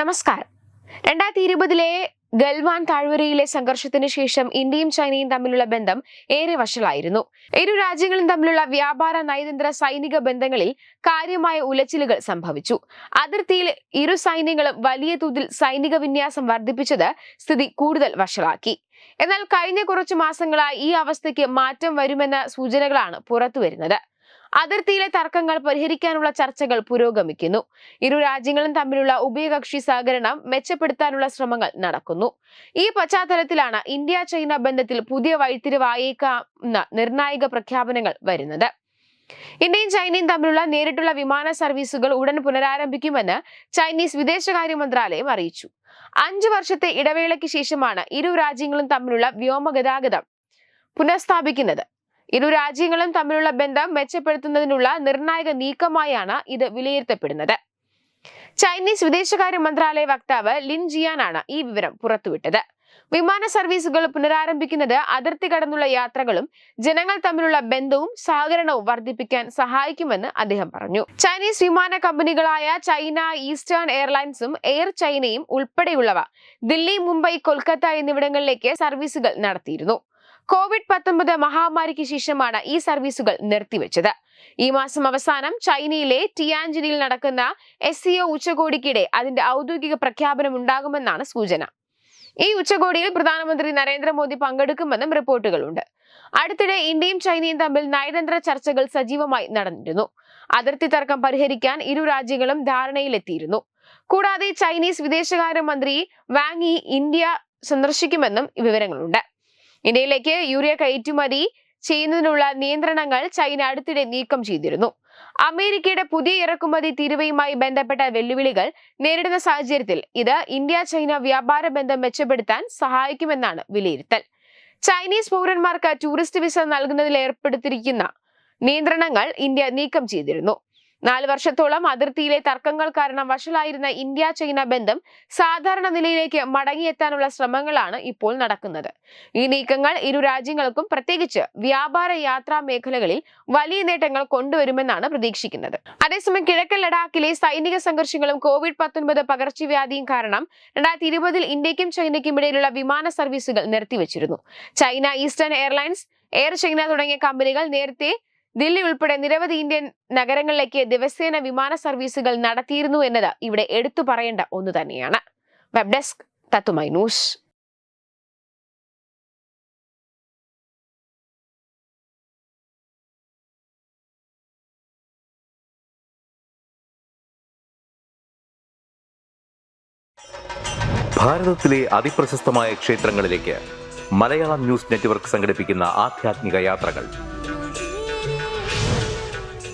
നമസ്കാരം. രണ്ടായിരത്തി ഇരുപതിലെ ഗൽവാൻ താഴ്വരയിലെ സംഘർഷത്തിന് ശേഷം ഇന്ത്യയും ചൈനയും തമ്മിലുള്ള ബന്ധം ഏറെ വഷളായിരുന്നു. ഇരു രാജ്യങ്ങളും തമ്മിലുള്ള വ്യാപാര നയതന്ത്ര സൈനിക ബന്ധങ്ങളിൽ കാര്യമായ ഉലച്ചിലുകൾ സംഭവിച്ചു. അതിർത്തിയിൽ ഇരു സൈന്യങ്ങളും വലിയ തോതിൽ സൈനിക വിന്യാസം വർദ്ധിപ്പിച്ചത് സ്ഥിതി കൂടുതൽ വഷളാക്കി. എന്നാൽ കഴിഞ്ഞ കുറച്ചു മാസങ്ങളായി ഈ അവസ്ഥയ്ക്ക് മാറ്റം വരുമെന്ന സൂചനകളാണ് പുറത്തുവരുന്നത്. അതിർത്തിയിലെ തർക്കങ്ങൾ പരിഹരിക്കാനുള്ള ചർച്ചകൾ പുരോഗമിക്കുന്നു. ഇരു രാജ്യങ്ങളും തമ്മിലുള്ള ഉഭയകക്ഷി സഹകരണം മെച്ചപ്പെടുത്താനുള്ള ശ്രമങ്ങൾ നടക്കുന്നു. ഈ പശ്ചാത്തലത്തിലാണ് ഇന്ത്യ ചൈന ബന്ധത്തിൽ പുതിയ വഴിത്തിരിവായേക്കാവുന്ന നിർണായക പ്രഖ്യാപനങ്ങൾ വരുന്നത്. ഇന്ത്യയും ചൈനയും തമ്മിലുള്ള നേരിട്ടുള്ള വിമാന സർവീസുകൾ ഉടൻ പുനരാരംഭിക്കുമെന്ന് ചൈനീസ് വിദേശകാര്യ മന്ത്രാലയം അറിയിച്ചു. അഞ്ചു വർഷത്തെ ഇടവേളയ്ക്ക് ശേഷമാണ് ഇരു രാജ്യങ്ങളും തമ്മിലുള്ള വ്യോമഗതാഗതം പുനഃസ്ഥാപിക്കുന്നത്. ഇരു രാജ്യങ്ങളും തമ്മിലുള്ള ബന്ധം മെച്ചപ്പെടുത്തുന്നതിനുള്ള നിർണായക നീക്കമായാണ് ഇത് വിലയിരുത്തപ്പെടുന്നത്. ചൈനീസ് വിദേശകാര്യ മന്ത്രാലയ വക്താവ് ലിൻ ജിയാനാണ് ഈ വിവരം പുറത്തുവിട്ടത്. വിമാന സർവീസുകൾ പുനരാരംഭിക്കുന്നത് അതിർത്തി കടന്നുള്ള യാത്രകളും ജനങ്ങൾ തമ്മിലുള്ള ബന്ധവും സഹകരണവും വർദ്ധിപ്പിക്കാൻ സഹായിക്കുമെന്ന് അദ്ദേഹം പറഞ്ഞു. ചൈനീസ് വിമാന കമ്പനികളായ ചൈന ഈസ്റ്റേൺ എയർലൈൻസും എയർ ചൈനയും ഉൾപ്പെടെയുള്ളവ ദില്ലി മുംബൈ കൊൽക്കത്ത എന്നിവിടങ്ങളിലേക്ക് സർവീസുകൾ നടത്തിയിരുന്നു. കോവിഡ് പത്തൊമ്പത് മഹാമാരിക്ക് ശേഷമാണ് ഈ സർവീസുകൾ നിർത്തിവെച്ചത്. ഈ മാസം അവസാനം ചൈനയിലെ ടിയാൻജിനിൽ നടക്കുന്ന എസ് സിഒ ഉച്ചകോടിക്കിടെ അതിന്റെ ഔദ്യോഗിക പ്രഖ്യാപനം ഉണ്ടാകുമെന്നാണ് സൂചന. ഈ ഉച്ചകോടിയിൽ പ്രധാനമന്ത്രി നരേന്ദ്രമോദി പങ്കെടുക്കുമെന്നും റിപ്പോർട്ടുകളുണ്ട്. അടുത്തിടെ ഇന്ത്യയും ചൈനയും തമ്മിൽ നയതന്ത്ര ചർച്ചകൾ സജീവമായി നടന്നിരുന്നു. അതിർത്തി തർക്കം പരിഹരിക്കാൻ ഇരു രാജ്യങ്ങളും ധാരണയിലെത്തിയിരുന്നു. കൂടാതെ ചൈനീസ് വിദേശകാര്യ മന്ത്രി വാങ് ഇന്ത്യ സന്ദർശിക്കുമെന്നും വിവരങ്ങളുണ്ട്. ഇന്ത്യയിലേക്ക് യൂറിയ കയറ്റുമതി ചെയ്യുന്നതിനുള്ള നിയന്ത്രണങ്ങൾ ചൈന അടുത്തിടെ നീക്കം ചെയ്തിരുന്നു. അമേരിക്കയുടെ പുതിയ ഇറക്കുമതി തീരുവയുമായി ബന്ധപ്പെട്ട വെല്ലുവിളികൾ നേരിടുന്ന സാഹചര്യത്തിൽ ഇത് ഇന്ത്യ ചൈന വ്യാപാര ബന്ധം മെച്ചപ്പെടുത്താൻ സഹായിക്കുമെന്നാണ് വിലയിരുത്തൽ. ചൈനീസ് പൗരന്മാർക്ക് ടൂറിസ്റ്റ് വിസ നൽകുന്നതിൽ ഏർപ്പെടുത്തിയിരിക്കുന്ന നിയന്ത്രണങ്ങൾ ഇന്ത്യ നീക്കം ചെയ്തിരുന്നു. നാല് വർഷത്തോളം അതിർത്തിയിലെ തർക്കങ്ങൾ കാരണം വഷളായിരുന്ന ഇന്ത്യ ചൈന ബന്ധം സാധാരണ നിലയിലേക്ക് മടങ്ങിയെത്താനുള്ള ശ്രമങ്ങളാണ് ഇപ്പോൾ നടക്കുന്നത്. ഈ നീക്കങ്ങൾ ഇരു രാജ്യങ്ങൾക്കും പ്രത്യേകിച്ച് വ്യാപാര യാത്രാ മേഖലകളിൽ വലിയ നേട്ടങ്ങൾ കൊണ്ടുവരുമെന്നാണ് പ്രതീക്ഷിക്കുന്നത്. അതേസമയം കിഴക്കൻ ലഡാക്കിലെ സൈനിക സംഘർഷങ്ങളും കോവിഡ് പത്തൊൻപത് പകർച്ചവ്യാധിയും കാരണം രണ്ടായിരത്തി ഇരുപതിൽ ഇന്ത്യക്കും ചൈനയ്ക്കും ഇടയിലുള്ള വിമാന സർവീസുകൾ നിർത്തിവച്ചിരുന്നു. China Eastern Airlines Air China തുടങ്ങിയ കമ്പനികൾ നേരത്തെ ദില്ലി ഉൾപ്പെടെ നിരവധി ഇന്ത്യൻ നഗരങ്ങളിലേക്ക് ദിവസേന വിമാന സർവീസുകൾ നടത്തിയിരുന്നു എന്നത് ഇവിടെ എടുത്തു പറയേണ്ട ഒന്ന് തന്നെയാണ്. വെബ് ഡെസ്ക് തത്തുമൈ ന്യൂസ് ഭാരതത്തിലെ ക്ഷേത്രങ്ങളിലേക്ക് മലയാളം ന്യൂസ് നെറ്റ്വർക്ക് യാത്രകൾ.